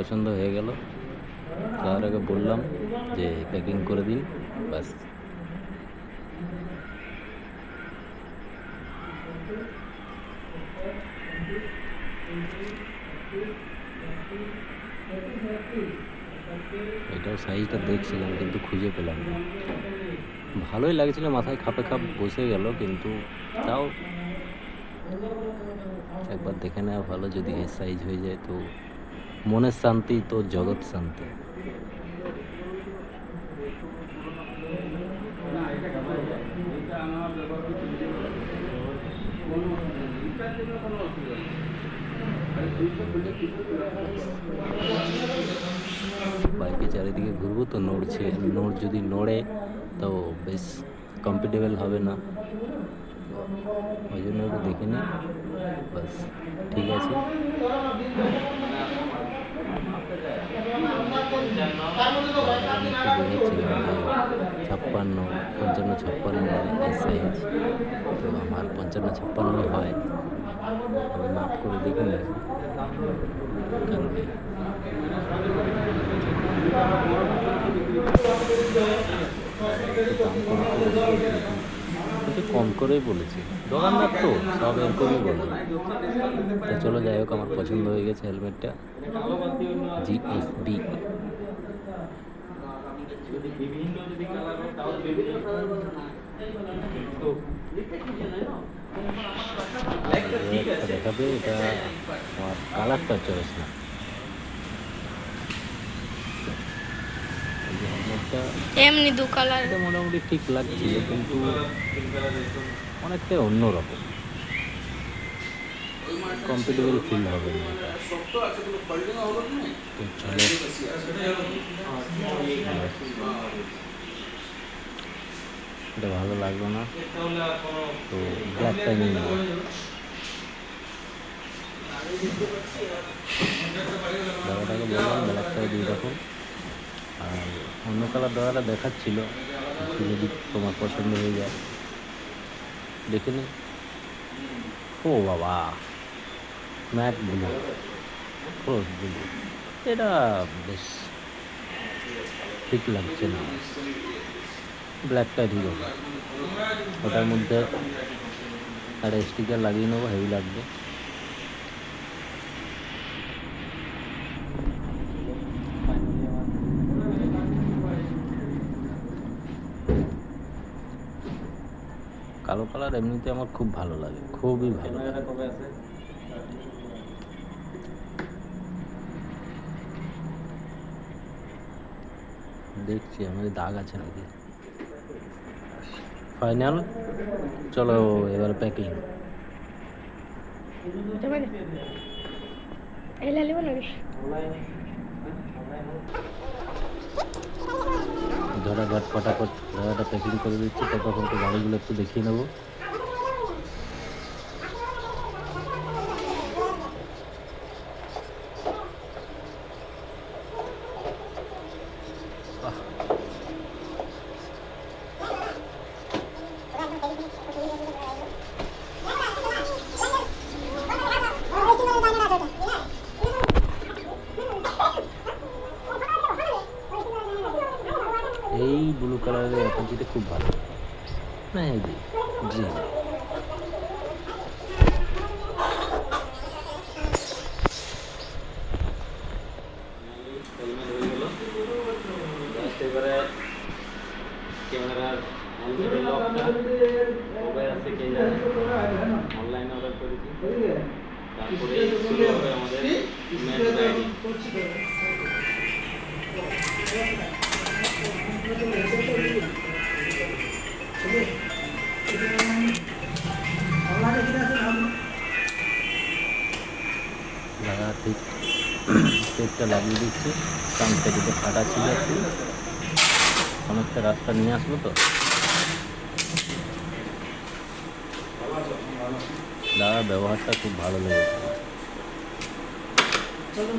পছন্দ হয়ে গেল। তার আগে বললাম যে প্যাকিং করে দিন, ব্যাস। এটাও সাইজটা দেখছিলাম, কিন্তু খুঁজে পেলাম না। ভালোই লাগছিল, মাথায় খাপে খাপ বসে গেল, কিন্তু তাও একবার দেখে নেওয়া ভালো, যদি এর সাইজ হয়ে যায় তো মনের শান্তি তো জগৎ শান্তি। বাইকে চারিদিকে ঘুরবো তো নড়ছে, নড় যদি নড়ে তো বেশ কমফর্টেবল হবে না। ওই জন্য একটু দেখে নিই, বাস, ঠিক আছে আমি একটু বোঝাচ্ছিলাম যে ছাপ্পান্ন, পঞ্চান্ন, ছাপ্পান্ন সাইজ তো আমার পঞ্চান্ন, ছাপ্পান্ন হয়। আমি মাপ করে দেখে নিই কারণ দাম কম একটু কম করেই বলেছি। দোকানদার তো, সব এরকমই বলে। তো চলো যাই হোক, আমার পছন্দ হয়ে গেছে হেলমেটটা। জিএসবি দেখাবে, এটা আমার কালারটা চয়েস না। হেলমেটটা এমনি দু কালার এটা মোটামুটি ঠিক লাগছিল কিন্তু অনেকটাই অন্যরকম কমফর্টেবল ফিল হবে না এটা। তো চলো। এটা ভালো লাগল না। তো ব্ল্যাকটা নিয়ে নেব। দাদাটাকে বললাম ব্ল্যাকটা দুই রকম আর অন্য কালার দাদাটা দেখাচ্ছিল যদি তোমার পছন্দ হয়ে যায়। দেখে নি। ও বাবা, ম্যাট ব্লু ক্রস ব্লু এটা বেশ ঠিক লাগছে না। ব্ল্যাকটা ঠিক আছে ওটার মধ্যে একটা স্টিকার লাগিয়ে নেব, হেভি লাগবে। কালো কালার এমনিতে আমার খুব ভালো লাগে খুবই ভালো লাগে। দেখছি আমাদের দাগ আছে নাকি? ফাইনাল চলো এবার প্যাকিং এই লালিব নাকি ঝটাঝট ফটাফট ধরাটা প্যাকিং করে দিচ্ছি ততক্ষণ তো গাড়িগুলো একটু দেখিয়ে নেব বাহ, এই ব্লু কালারের অ্যাপাচিটা খুব ভালো গ্রিন এবারে ক্যামেরার লকটা মোবাইল আছে কে জানে অনলাইনে অর্ডার করেছি তারপরে শুরু হবে আমাদের ম্যাচ লাগিয়ে দিচ্ছি। কামটা দিতে ফাটা ছিল অনেকটা রাস্তা নিয়ে আসব তো। দাদার ব্যবহারটা খুব ভালো লেগেছে। কেমন